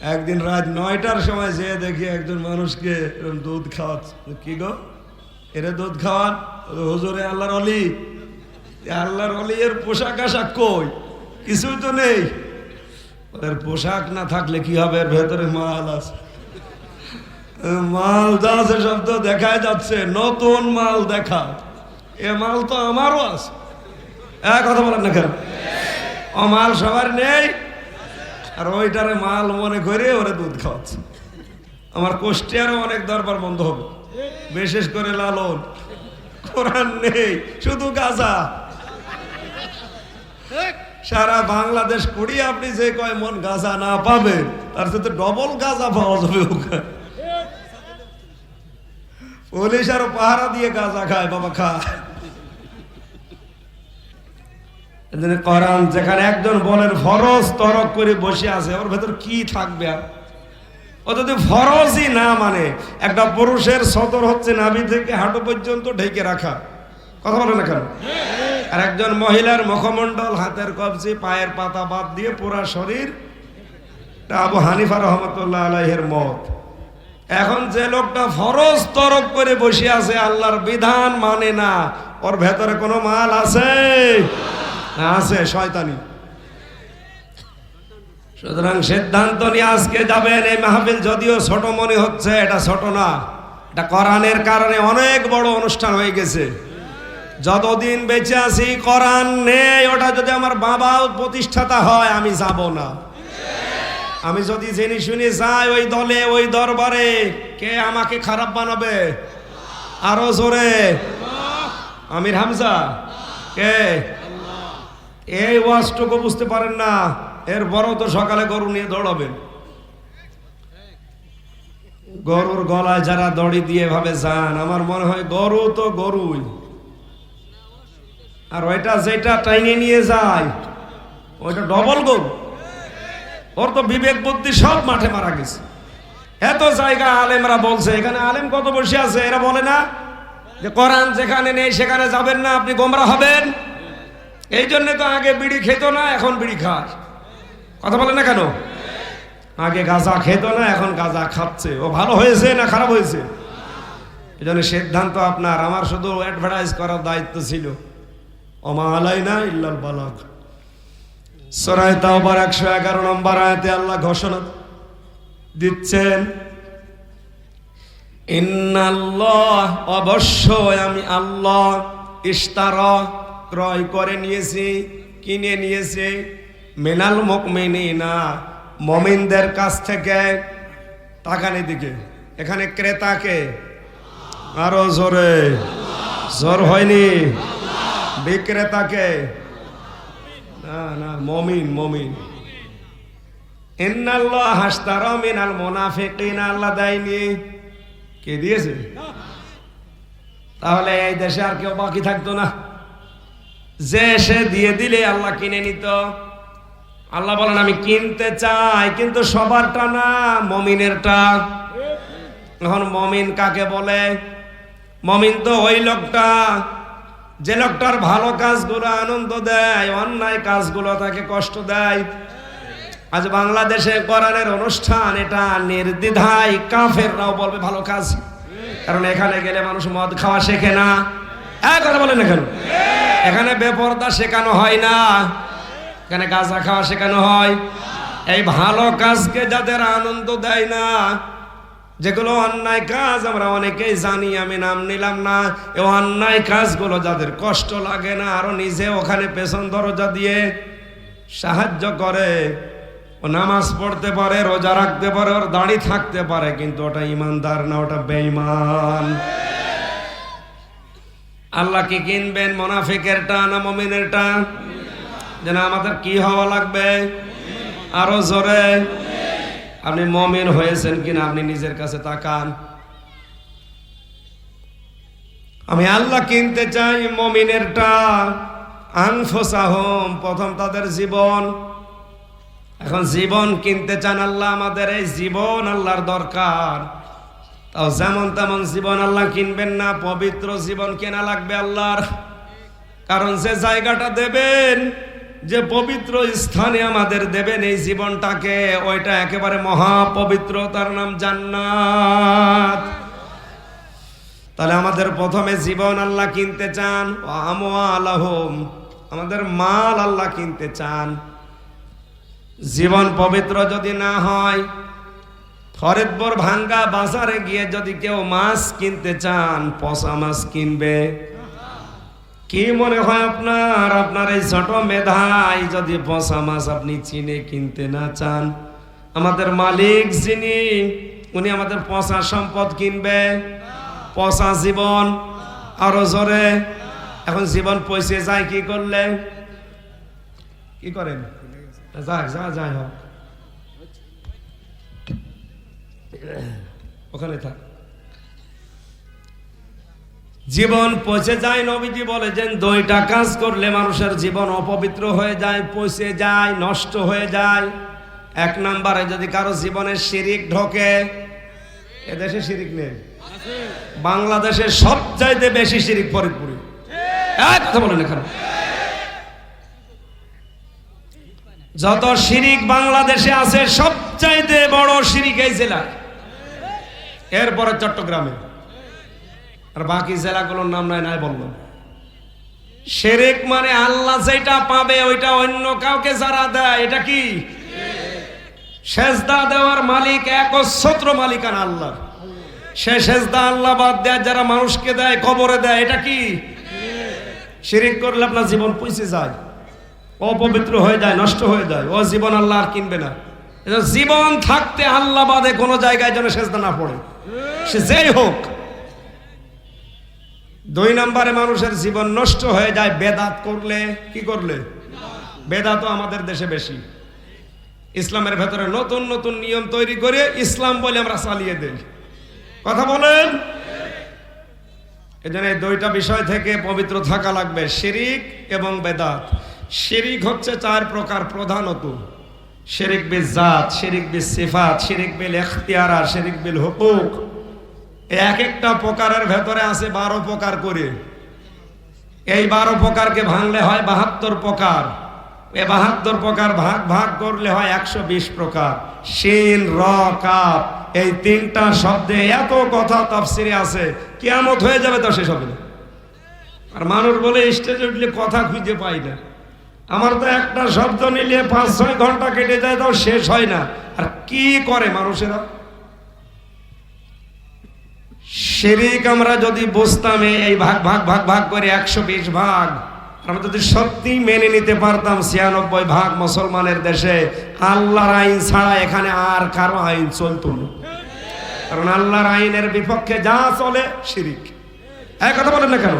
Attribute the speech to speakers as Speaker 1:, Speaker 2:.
Speaker 1: একদিন রাত নয়টার সময় যেয়ে দেখি একজন মানুষকে এরকম দুধ খাওয়াচ্ছে কি গো? এরে দুধ খাওয়ান? হুজুরে, আল্লাহর অলি আল্লাহর অলি এর পোশাক আশাক কই? কিছুই তো নেই। ওদের পোশাক না থাকলে কি হবে? এর ভেতরে মাল আছে। মাল যা আছে সব তো দেখাই যাচ্ছে। নতুন মাল দেখা। এ মাল তো আমারও আছে। এক কথা বলেন না কেন? ও মাল সবার নেই। আর ওইটারে মাল মনে করে ওরে দুধ খাওয়াচ্ছে। আমার কোষ্টিয়ারও অনেক দরবার বন্ধ হবে। বিশেষ করে লালন। কোরআন নেই শুধু গাজা। সারা বাংলাদেশ কুড়ি আপনি যে কয় মন গাজা না পাবেন তার সাথে ডবল গাজা পাওয়া যাবে ওখানে। পুলিশ আরও পাহারা দিয়ে গাজা খায় বাবা খায়। এজন্য যেখানে একজন বলেন, ফরজ তরক করে বসে আছে, ওর ভেতর কি থাকবে আর? ও যদি ফরজই না মানে একটা পুরুষের সতর হচ্ছে নাভি থেকে হাঁটু পর্যন্ত ঢেকে রাখা। কথা বলে না কেন? আর একজন মহিলার মুখমণ্ডল, হাতের কবজি, পায়ের পাতা বাদ দিয়ে পুরা শরীর আবু হানিফা রহমতুল্লাহ আলাইহের মত। এখন যে লোকটা ফরজ তরক করে বসে আছে, আল্লাহর বিধান মানে না। ওর ভেতরে কোনো মাল আছে? আছে, শয়তানি। সুতরাং সিদ্ধান্ত নিয়ে আজকে যাবেন এই মাহফিল, যদিও ছোট মনে হচ্ছে, এটা ছোট না। এটা কোরআনের কারণে অনেক বড় অনুষ্ঠান হয়ে গেছে। যতদিন বেঁচে আছি, কোরআন নেই, ওটা যদি আমার বাবা প্রতিষ্ঠাতা হয়, আমি যাব না। আমি যদি জেনে শুনে যাই, ওই দলে, ওই দরবারে, কে আমাকে খারাপ বানাবে? আরও জোরে। আমির হামজা, কে? এই ওয়াজটুকু বুঝতে পারেন না। এর বড় তো সকালে গরু নিয়ে দৌড়াবেন। গরুর গলায় যারা দড়ি দিয়ে ভাবে যান, আমার মনে হয় গরু তো গরুই। আর ওইটা যেটা টাইনে নিয়ে যায়, ওইটা ডবল গরু ওর তো বিবেক বুদ্ধি সব মাঠে মারা গেছে। এত জায়গা আলেমরা বলছে, এখানে আলেম কত বসে আছে? এরা বলে না যে, কোরআন যেখানে নেই, সেখানে যাবেন না, আপনি গোমরা হবেন। এই জন্য তো আগে বিড়ি খেত না, এখন বিড়ি খায় কথা বলে না কেন? আগে গাঁজা খেত না, এখন গাঁজা খাচ্ছে। ও ভালো হয়েছে না খারাপ হয়েছে? এই জন্য সিদ্ধান্ত আপনার। আমার শুধু অ্যাডভার্টাইজ করার দায়িত্ব ছিল। অমা আলাই না ইল্লাল বালাক সরাই তাওবার একশো এগারো নম্বর আয়াতে আল্লাহ ঘোষণা দিচ্ছেন, ইন্নাল্লাহ, অবশ্যই আমি আল্লাহ ইস্তার ক্রয় করে নিয়েছি, কিনে নিয়েছি। মেনাল মুকমিনিনা, মমিনদের কাছ থেকে। টাকানি দিকে এখানে ক্রেতাকে আরও জোরে। জোর হয়নি। বিক্রেতাকে না না, মমিন মমিন। ইন্নাল্লাহ হাসতারা মিনাল মুনাফিকিন, আল্লাহ দেয়নি। কে দিয়েছে? তাহলে এই দেশে আর কেউ বাকি থাকতো না। যে সে দিয়ে দিলে আল্লাহ কিনে নিত। আল্লাহ বলেন, আমি কিনতে চাই, কিন্তু সবারটা না, মমিনেরটা। এখন মমিন কাকে বলে? মমিন তো ওই লোকটা, যে লোকটার ভালো কাজগুলো আনন্দ দেয়, অন্যায় কাজগুলো তাকে কষ্ট দেয়। আজ বাংলাদেশে কোরআনের অনুষ্ঠান, এটা নির্দ্বিধায় কাফেররাও বলবে ভালো কাজ। কারণ এখানে গেলে মানুষ মদ খাওয়া শেখে না। এক কথা বলেন এখানে এখানে বেপরদা শেখানো হয় না। এখানে গাঁজা খাওয়া শেখানো হয়। এই ভালো কাজকে যাদের আনন্দ দেয় না, যেগুলো অন্যায় কাজ আমরা অনেকেই জানি, আমি নাম নিলাম না। এ অন্যায় কাজগুলো যাদের কষ্ট লাগে না, আরও নিজে ওখানে পেছন দরজা দিয়ে সাহায্য করে। ও নামাজ পড়তে পারে, রোজা রাখতে পারে, ওর দাড়ি থাকতে পারে, কিন্তু ওটা ইমানদার না, ওটা বেঈমান। আল্লাহ কি কিনবেন মোনাফিকেরটা না মমিনেরটা যেন আমাদের কি হওয়া লাগবে? আরও জোরে। আপনি মমিন হয়েছেন কিনা আপনি নিজের কাছে তাকান। আমি আল্লাহ কিনতে চাই মমিনেরটা আনফোসাহম, প্রথম তাদের জীবন। এখন জীবন কিনতে চান আল্লাহ, আমাদের এই জীবন আল্লাহর দরকার। যেমন তেমন জীবন আল্লাহ কিনবেন না, পবিত্র জীবন কেনা লাগবে আল্লাহর। কারণ যে জায়গাটা দেবেন, যে পবিত্র স্থানে আমাদের দেবেন এই জীবনটাকে, ওইটা একেবারে মহাপবিত্র তার নাম জান্নাত। তাহলে আমাদের প্রথমে জীবন আল্লাহ কিনতে চান আমাদের মাল আল্লাহ কিনতে চান। জীবন পবিত্র যদি না হয় ফরিদপুর ভাঙ্গা বাজারে গিয়ে যদি কেউ মাছ কিনতে চান, পচা মাছ কিনবে। কি মনে হয় আপনার? আপনার এই ছোট মেধাই যদি পচা মাছ আপনি চিনে কিনতে না চান, আমাদের মালিক যিনি, উনি আমাদের পচা সম্পদ কিনবে। পচা জীবন আরও জোরে। এখন জীবন পয়সে যায়, কি করলে? কি করেন? যাক যা যাই হোক। ওখানে থাক। জীবন পচে যায়, নবীজি বলেছেন দুইটা কাজ করলে মানুষের জীবন অপবিত্র হয়ে যায়, পচে যায়, নষ্ট হয়ে যায়। এক নম্বরে যদি কারও জীবনে শিরিক ঢোকে, এদেশে শিরিক নেই। বাংলাদেশে সবচাইতে বেশি শিরিক ফরিদপুরে। এক বলেন এখানে। যত শিরিক বাংলাদেশে আছে, সবচাইতে বড় শিরিক এই জেলা এরপরে চট্টগ্রামে। আর বাকি জেলাগুলোর নাম নাই নাই বললাম। শেরেক মানে আল্লাহ যেটা পাবে, ওইটা অন্য কাউকে যারা দেয়, এটা কি? সেজদা দেওয়ার মালিক একচ্ছত্র মালিকান আল্লাহ। সে সেজদা আল্লাহ বাদ দেয়, যারা মানুষকে দেয়, কবরে দেয়, এটা কি? শিরিক করলে আপনার জীবন পৌঁছে যায়, অপবিত্র হয়ে যায়, নষ্ট হয়ে যায়, ও জীবন আল্লাহ আর কিনবে না। জীবন থাকতে আল্লাহ বাদে কোনো জায়গায় যেন সেজদা না পড়ে। সে যেই হোক, দুই নম্বরে মানুষের জীবন নষ্ট হয়ে যায়, বেদাত করলে, কি করলে? বেদাতও আমাদের দেশে বেশি। ইসলামের ভেতরে নতুন নতুন নিয়ম তৈরি করে ইসলাম বলে আমরা চালিয়ে দেই। কথা বলেন? এজন্য এই দুইটা বিষয় থেকে পবিত্র থাকা লাগবে, শিরিক এবং বেদাত। শিরিক হচ্ছে চার প্রকার প্রধানত। শিরিক বিল জাত, শিরিক বিল সিফাত, শিরিক বিল এখতিয়ারা শিরিক বিল হুকুক। এক একটা প্রকারের ভেতরে আছে বারো প্রকার করে। এই বারো প্রকারকে ভাঙলে হয় বাহাত্তর প্রকার। এ বাহাত্তর প্রকার ভাগ ভাগ করলে হয় একশো বিশ প্রকার। শিন, র, কাপ, এই তিনটা শব্দে এত কথা তাফসিরে আছে, কেয়ামত হয়ে যাবে তো হবে আর মানুষ বলে, স্টেজে উঠলে কথা খুঁজে পাই না। আমার তো একটা শব্দ নিলে পাঁচ ছয় ঘণ্টা কেটে যায়, তাও শেষ হয় না। আর কি করে মানুষেরা? শিরিক আমরা যদি বুঝতাম, এই ভাগ ভাগ ভাগ ভাগ করে একশো বিশ ভাগ, আমরা যদি সত্যি মেনে নিতে পারতাম ছিয়ানব্বই ভাগ মুসলমানের দেশে, আল্লাহর আইন ছাড়া এখানে আর কারও আইন চলতো না। কারণ আল্লাহর আইনের বিপক্ষে যা চলে, শিরিক। এক কথা বলেন না কেন?